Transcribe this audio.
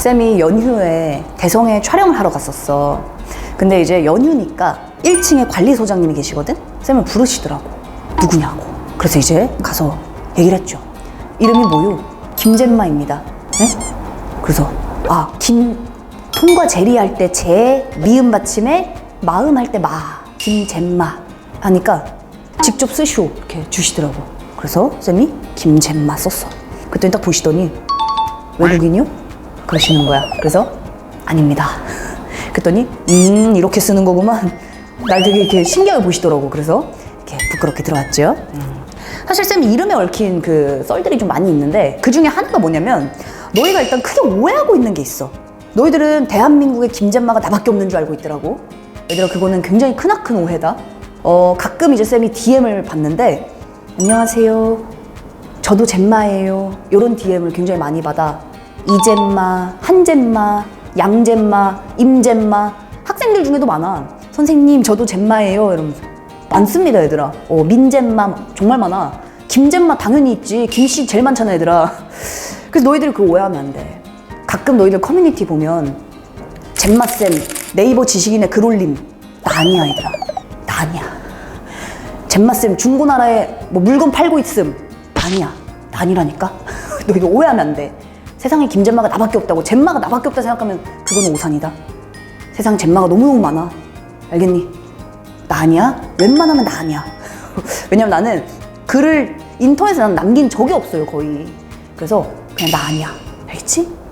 쌤이 연휴에 대성에 촬영을 하러 갔었어. 근데 이제 연휴니까 1층에 관리 소장님이 계시거든? 쌤을 부르시더라고. 누구냐고. 그래서 이제 가서 얘기를 했죠. 이름이 뭐요? 김잼마입니다. 네? 그래서 아, 김 통과 제리 할 때 제 미음 받침에 마음 할 때 마. 김잼마 하니까 직접 쓰시오 이렇게 주시더라고. 그래서 쌤이 김잼마 썼어. 그랬더니 딱 보시더니 외국인이요? 그러시는 거야. 그래서 아닙니다. 그랬더니 음 이렇게 쓰는 거구만. 날 되게 이렇게 신기하게 보시더라고. 그래서 이렇게 부끄럽게 들어왔죠. 음. 사실 쌤 이름에 얽힌 그 썰들이 좀 많이 있는데 그 중에 하나가 뭐냐면 너희가 일단 크게 오해하고 있는 게 있어. 너희들은 대한민국의 김잼마가 나밖에 없는 줄 알고 있더라고. 얘들아 그거는 굉장히 크나큰 오해다. 어 가끔 이제 쌤이 DM을 받는데 안녕하세요. 저도 잼마예요. 이런 DM을 굉장히 많이 받아. 이잼마, 한잼마, 양잼마, 임잼마 학생들 중에도 많아. 선생님 저도 잼마예요. 이러면서 많습니다 얘들아. 어, 민잼마 정말 많아. 김잼마 당연히 있지. 김씨 제일 많잖아 얘들아. 그래서 너희들 그거 오해하면 안 돼. 가끔 너희들 커뮤니티 보면 잼마쌤 네이버 지식인의 글 올림 나 아니야 얘들아. 나 아니야. 잼마쌤 중고나라에 뭐 물건 팔고 있음 아니야 나 아니라니까 너 이거 오해하면 안 돼 세상에 김잼마가 나밖에 없다고 잼마가 나밖에 없다 생각하면 그거는 오산이다 세상 잼마가 너무너무 많아 알겠니? 나 아니야? 웬만하면 나 아니야 왜냐면 나는 글을 인터넷에 난 남긴 적이 없어요 거의 그래서 그냥 나 아니야 알겠지?